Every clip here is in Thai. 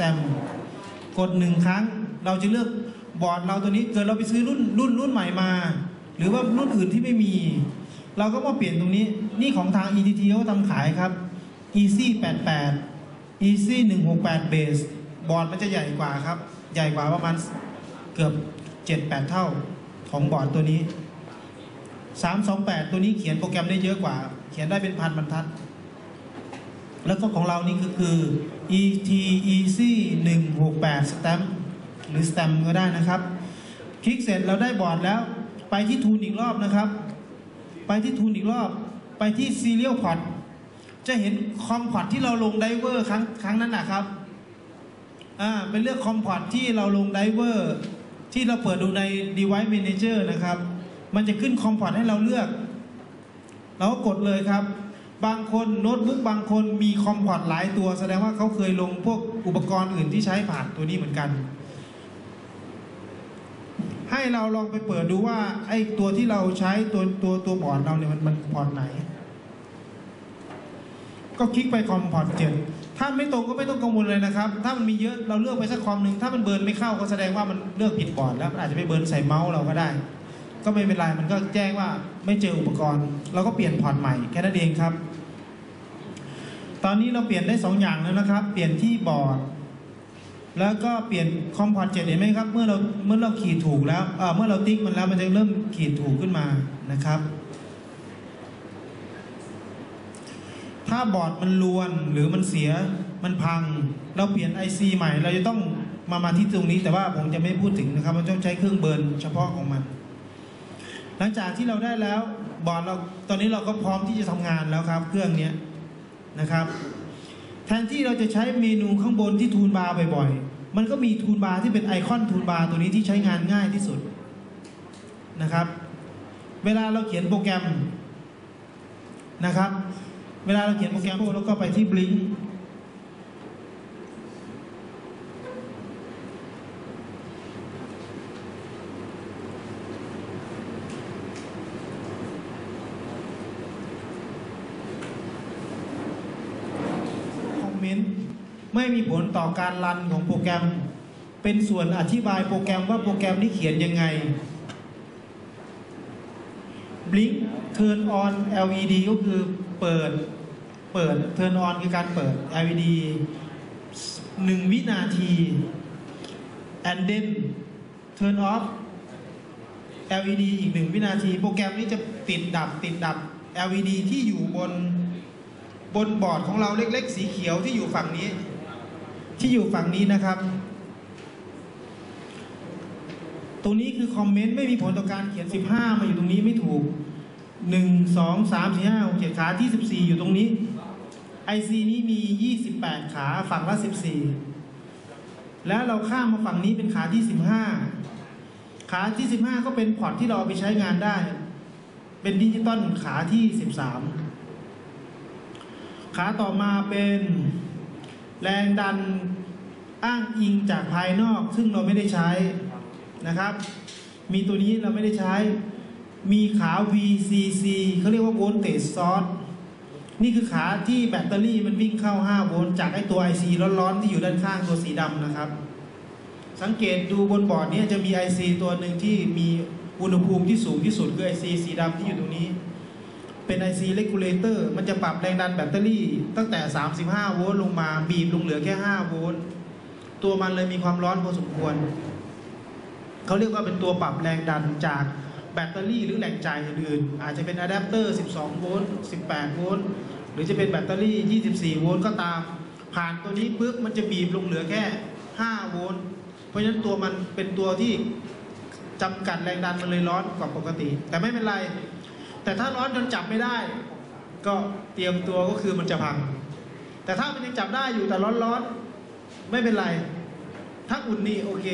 168 Stem กดหนึ่งครั้ง เราจะเลือกบอร์ดเราตัวนี้เกิดเราไปซื้อรุ่นรุ่นรุ่นใหม่มา หรือว่ารุ่นอื่นที่ไม่มี เราก็มาเปลี่ยนตรงนี้ นี่ของทาง ETT เขาทำขายครับ Easy 88 Easy 168 Base บอร์ดมันจะใหญ่กว่าครับ ใหญ่กว่าประมาณเกือบ 7-8 เท่าของบอร์ดตัวนี้ 328 ตัวนี้เขียนโปรแกรมได้เยอะกว่า เขียนได้เป็นพันบรรทัด แล้วก็ของเรานี่ก็คือ ETEC 168 Stamp หรือ Stamp ก็ได้นะครับ คลิกเสร็จเราได้บอร์ดแล้ว ไปที่ทูนอีกรอบนะครับ ไปที่ทูนอีกรอบ ไปที่ Serial Port จะเห็นคอมพอร์ตที่เราลงไดเวอร์ครั้งครั้งนั้นนะครับ อ่า เป็นเลือกคอมพอร์ตที่เราลงไดเวอร์ที่เราเปิดดูใน Device Manager นะครับ มันจะขึ้นคอมพอร์ตให้เราเลือก เราก็กดเลยครับ บางคนโน้ตบุ๊กบางคนมีคอมพอร์ตหลายตัว แสดงว่าเขาเคยลงพวกอุปกรณ์อื่นที่ใช้ผ่านตัวนี้เหมือนกัน ให้เราลองไปเปิดดูว่าไอ้ตัวที่เราใช้ตัวตัวตัวบอร์ดเราเนี่ยมันมันพอร์ตไหน ก็คลิกไปคอมพอร์ตเจ็ดถ้าไม่ตรงก็ไม่ต้องกังวลเลยนะครับ ถ้ามันมีเยอะเราเลือกไปสักคอมหนึ่งถ้ามันเบิร์นไม่เข้าก็แสดงว่ามันเลือกผิดบอร์ดแล้วอาจจะไปเบิร์นใส่เมาส์เราก็ได้ ก็ไม่เป็นไรมันก็แจ้งว่าไม่เจออุปกรณ์ เราก็เปลี่ยนพอร์ตใหม่แค่นั้นเองครับ ตอนนี้เราเปลี่ยนได้สองอย่างแล้วนะครับ เปลี่ยนที่บอร์ด แล้วก็เปลี่ยนคอมพอร์ตเจ็ดเห็นไหมครับ เมื่อเราเมื่อเราขีดถูกแล้วเเมื่อเราติ๊กมันแล้วมันจะเริ่มขีดถูกขึ้นมานะครับ ถ้าบอร์ดมันลวนหรือมันเสียมันพัง เราเปลี่ยน IC ใหม่ เราจะต้องมามาที่ตรงนี้แต่ว่าผมจะไม่พูดถึงนะครับ มันต้องใช้เครื่องเบิร์นเฉพาะของมัน หลังจากที่เราได้แล้วบอร์ดเราตอนนี้เราก็พร้อมที่จะทำงานแล้วครับ เครื่องเนี้ย นะครับ แทนที่เราจะใช้เมนูข้างบนที่ทูนบาร์บ่อยๆ มันก็มีทูนบาร์ที่เป็นไอคอนทูนบาร์ตัวนี้ที่ใช้งานง่ายที่สุดนะครับ เวลาเราเขียนโปรแกรมนะครับ เวลาเราเขียนโปรแกรมแล้วก็ไปที่บลิงคอมเมนต์ ไม่มีผลต่อการรันของโปรแกรม เป็นส่วนอธิบายโปรแกรมว่าโปรแกรมนี้เขียนยังไง Blink Turn on LED ก็คือเปิด เปิด Turn on คือการเปิด LED 1วินาที and then turn off LED อีก1วินาที โปรแกรมนี้จะติดดับติดดับ LED ที่อยู่บนบนบอร์ดของเราเล็ก ๆ สีเขียวที่อยู่ฝั่งนี้ ที่อยู่ฝั่งนี้นะครับ ตรงนี้คือคอมเมนต์ไม่มีผลต่อการเขียน 15 มาอยู่ตรงนี้ไม่ถูก 1 2 3 4 5 6 7ขาที่ 14 อยู่ตรงนี้ IC นี้มี 28 ขาฝั่งละ 14 แล้วเราข้ามมาฝั่งนี้เป็นขาที่ 15 ขาที่ 15 ก็เป็นพอร์ตที่เราเอาไปใช้งานได้ เป็นดิจิตอลขาที่ 13 ขาต่อมาเป็น แรงดันอ้างอิงจากภายนอก ซึ่งเราไม่ได้ใช้นะครับ มีตัวนี้เราไม่ได้ใช้ มีขา VCC เขาเรียกว่า voltage source นี่คือขาที่แบตเตอรี่มันวิ่งเข้า 5 โวลต์จากไอตัว IC ร้อนๆ ที่อยู่ด้านข้างตัวสีดำนะครับ สังเกตดูบนบอร์ดนี้จะมี IC ตัวหนึ่งที่มีอุณหภูมิที่สูงที่สุดคือ IC สีดำที่อยู่ตรงนี้ เป็น IC regulator มันจะปรับแรงดันแบตเตอรี่ ตั้งแต่ 35 โวลต์ลงมา บีบลงเหลือแค่ 5 โวลต์ตัวมันเลยมีความร้อนพอสมควร เขาเรียกว่าเป็นตัวปรับแรงดันจากแบตเตอรี่หรือแหล่งจ่ายอื่นอาจจะเป็นอะแดปเตอร์ 12 โวลต์ 18 โวลต์ หรือจะเป็นแบตเตอรี่ 24 โวลต์ก็ตาม ผ่านตัวนี้ปุ๊บมันจะบีบลงเหลือแค่ 5 โวลต์ เพราะฉะนั้นตัวมันเป็นตัวที่จำกัดแรงดันมันเลยร้อนกว่าปกติ แต่ไม่เป็นไร แต่ถ้าร้อนจนจับไม่ได้ ก็เตรียมตัวก็คือมันจะพัง แต่ถ้ามันยังจับได้อยู่แต่ร้อนๆไม่เป็นไร ถ้าอุ่นนี่โอเค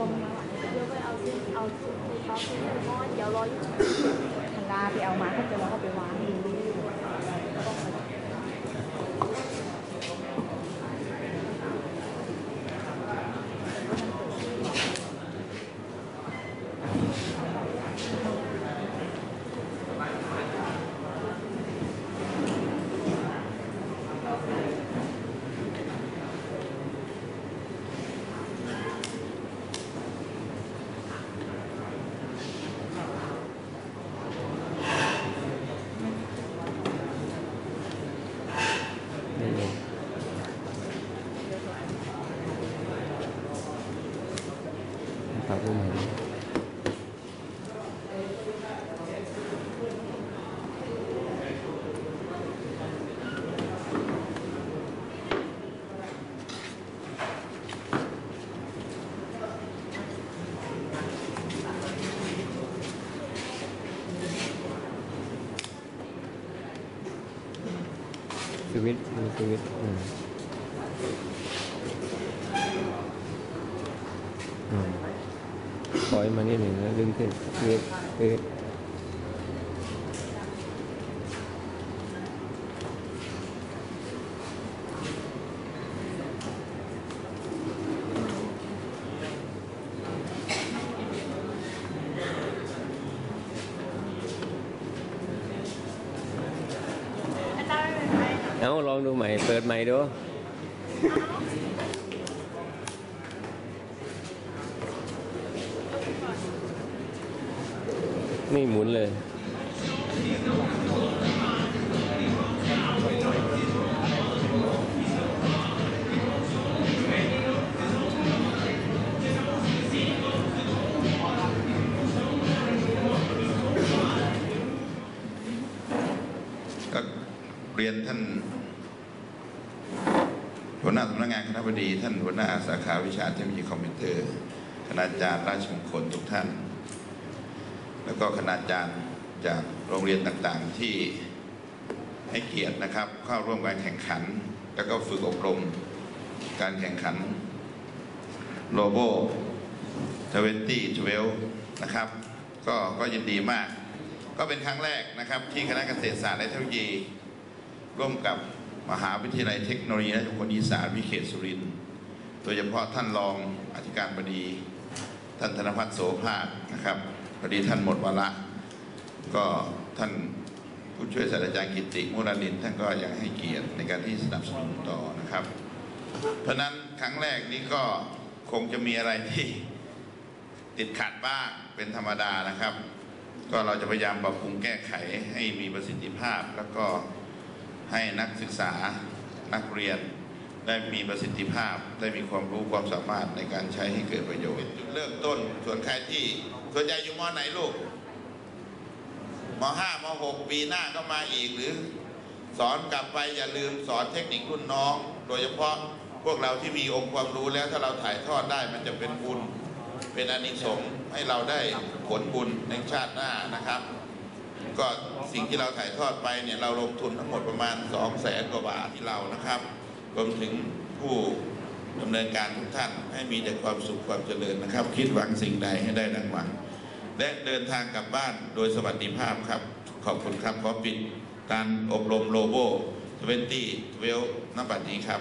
ลงมาเดี๋ยวไปเอาซื้อเอาซื้เอาซื้อเลยเพราะว่าเดี๋ยวรออยู่ทางลาไปเอามาเขาจะมาเขาไปวางอ ฝากรูปใหม่ด้วย สวิตช์มีสวิตช์อืมอืมปล่ อยมานิดหนึ่งแล้วดึงขึ้นสวิตช์สวิตช์เอาลองดูใหม่ เปิดใหม่ดู นี่หมุนเลย ก็เรียนท่านหัวหน้าสำนักงานคณะบดี ท่านหัวหน้าสาขาวิชาเทคโนโลยีคอมพิวเตอร์คณาจารย์ราชมงคลทุกท่าน แล้วก็คณาจารย์จากโรงเรียนต่างๆที่ให้เกียรตินะครับ เข้าร่วมการแข่งขัน แล้วก็ฝึกอบรมการแข่งขันโลโบ2012นะครับก็ก็ยินดีมาก ก็เป็นครั้งแรกนะครับ ที่คณะเกษตรศาสตร์และเทคโนโลยี ร่วมกับมหาวิทยาลัยเทคโนโลยีราชมงคลอีสานวิเขตสุรินทร์โดยเฉพาะท่านรองอธิการบดีท่านธนพัฒน์โสภาคนะครับ พอดีท่านหมดวาระก็ท่านผู้ช่วยศาสตราจารย์กิติมุรานินท่านก็ยังให้เกียรติในการที่สนับสนุนต่อนะครับ เพราะฉะนั้นครั้งแรกนี้ก็คงจะมีอะไรที่ติดขัดบ้างเป็นธรรมดานะครับ ก็เราจะพยายามปรับปรุงแก้ไขให้มีประสิทธิภาพ แล้วก็ให้นักศึกษานักเรียนได้มีประสิทธิภาพ ได้มีความรู้ความสามารถในการใช้ให้เกิดประโยชน์จุดเริ่มต้นส่วนใครที่ ส่วนใหญ่อยู่มอไหนลูกมห้ามหกปีหน้าก็มาอีกหรือ สอนกลับไปอย่าลืมสอนเทคนิครุ่นน้อง โดยเฉพาะพวกเราที่มีองค์ความรู้แล้วถ้าเราถ่ายทอดได้มันจะเป็นบุญ เป็นอนิสงส์ให้เราได้ผลบุญในชาติหน้านะครับ ก็สิ่งที่เราถ่ายทอดไปเนี่ยเราลงทุนทั้งหมดประมาณ2องแสนกว่าบาทที่เรานะครับรวมถึงผู้ ดำเนินการทุกท่านให้มีแต่ความสุขความเจริญนะครับ คิดหวังสิ่งใดให้ได้ดังหวัง และเดินทางกลับบ้านโดยสวัสดิภาพครับ ขอบคุณครับขอปิดการอบรมโลโบ2012ณบัดนี้ครับ